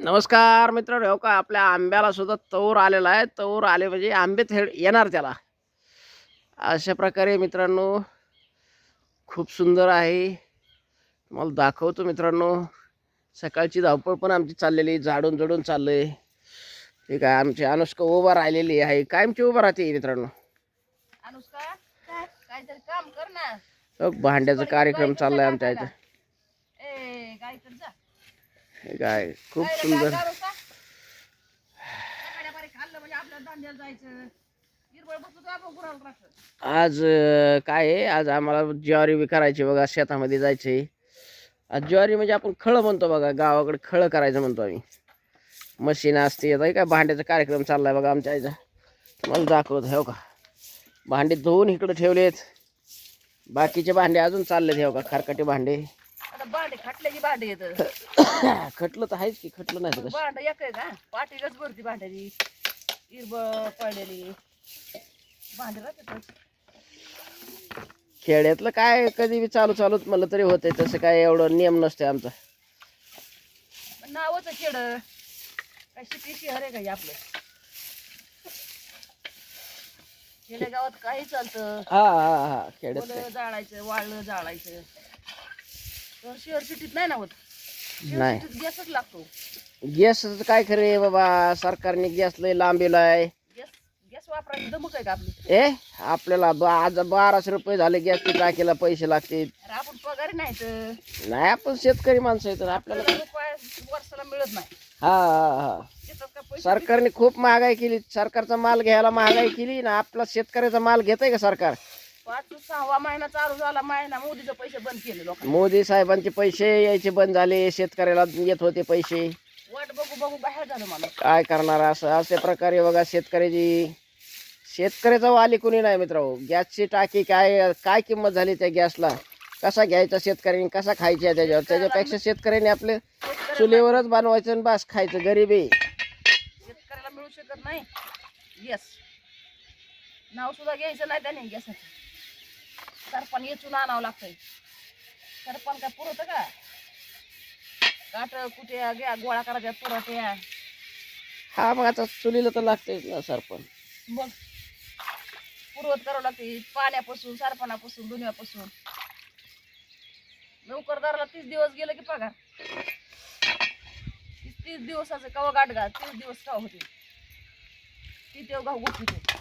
नमस्कार मित्रांनो हो का? आपल्या आंब्याला सुद्धा तौर आलेला आहे. तौर आले म्हणजे आंबे थेड येणार त्याला. अशा प्रकारे मित्रांनो खूप सुंदर आहे. तुम्हाला दाखवतो मित्रांनो सकाळची धावपळ पण आमची चाललेली झाडून झडून चाललंय. ठीक आहे आमची अनुष्का उभा राहिलेली आहे. कायमची उभा राहते मित्रांनो? अनुष्का काय? काहीतरी काम कर ना. हो, भांड्याचा कार्यक्रम चाललाय आमच्या इथं ए काहीतरी जा हे काय खूप काय रे, सुंदर काय करू का? सकाळी बारी खाल्लं म्हणजे आपल्याला धांद्याला जायचं हिरवळ बसतो तर आपण गुराला राहतो आज अं, काय आहे? आज आम्हाला ज्वारी बी करायची बघा शेतामध्ये जायचे आज ज्वारी म्हणजे आपण खळं म्हणतो बघा गावाकडे खळं करायचं म्हणतो आम्ही. मशीन असते आता हे काय भांड्याचा कार्यक्रम चाललाय बघा आमच्या आईचा तुम्हाला दाखवत हो का भांडे धुवून इकडे ठेवलेत. बाकीचे भांडे अजून चाललेत हो का खरकटे भांडे. आता भांडे खाटल्याची भांडे येत खटलं तर आहेच की खटलं नाही तर कसं भांड एक आहे का पाटीलच भरती भांड्याची. हिरबळ पडलेली. भांडे राहतात खेड्यातलं काय कधी बी चालू चालूच म्हणलं तरी होतंय तसं काय एवढं नियम नसते आमचा. नावच खेड. काय शिटी शहर आहे का हे आपलं? खेडेगावात काही चालतं. हा हा हा खेड्यात काय. जाळायचं वाळलं जाळायचं. सिटीत नाही ना होत. नाही. शहर सिटीत गॅसच लागतो. गॅस काय खरं बाबा सरकारने गॅस लय लांबीलाय गॅस गॅस वापरायची दमक आहे का आपली? ए आपल्याला ब- आज बाराशे रुपये झाले गॅसचे टाकीला पैसे लागतील. अरे आपण पगारी नाही तर. नाही आपण शेतकरी माणसं आहे तर आपल्याला आपल्याला रुपये वर्षाला मिळत नाही. हा हा हा. शेतात काय पैसे सरकारने खूप महागाई केली. सरकारचा माल घ्यायला महागाई केली ना आपला शेतकऱ्याचा माल घेत आहे का सरकार? पाच सहावा महिना चालू झाला महिना मोदीचे पैसे बंद केले लोकांनी. मोदी साहेबांचे पैसे यायचे बंद झाले शेतकऱ्याला येत होते पैसे. वाट बघू बघू बाहेर झालं माणूस. काय करणार असं अशा प्रकारे बघा शेतकऱ्याची शेतकऱ्याचा वाली कोणी नाही मित्र गॅसची टाकी काय काय किंमत झाली त्या गॅसला? कसा घ्यायचा शेतकऱ्यांनी कसा खायचा त्याच्यावर? त्याच्यापेक्षा शेतकऱ्यांनी आपले चुलीवरच बनवायचं आणि बस खायचं गरीबी. शेतकऱ्याला मिळू शकत नाही. गॅस नाव सुद्धा घ्यायचं नाही त्याने गॅसाचं. सरपण येचून आणावं लागतंय. सरपण काय पुरवतं का? काट कुठे घ्या गोळा करायच्या पुरवत्या हा मग आता चुलीला तर लागतेच ना सरपण. मग पुरवत करावं लागते पाण्यापासून सरपणापासून दुनियापासून. नोकरदाराला तीस दिवस गेलं की पगार. तीस तीस दिवसाचं कवा गाठ गा तीस दिवस कवा होते ती तेव्हा गाव गोष्टी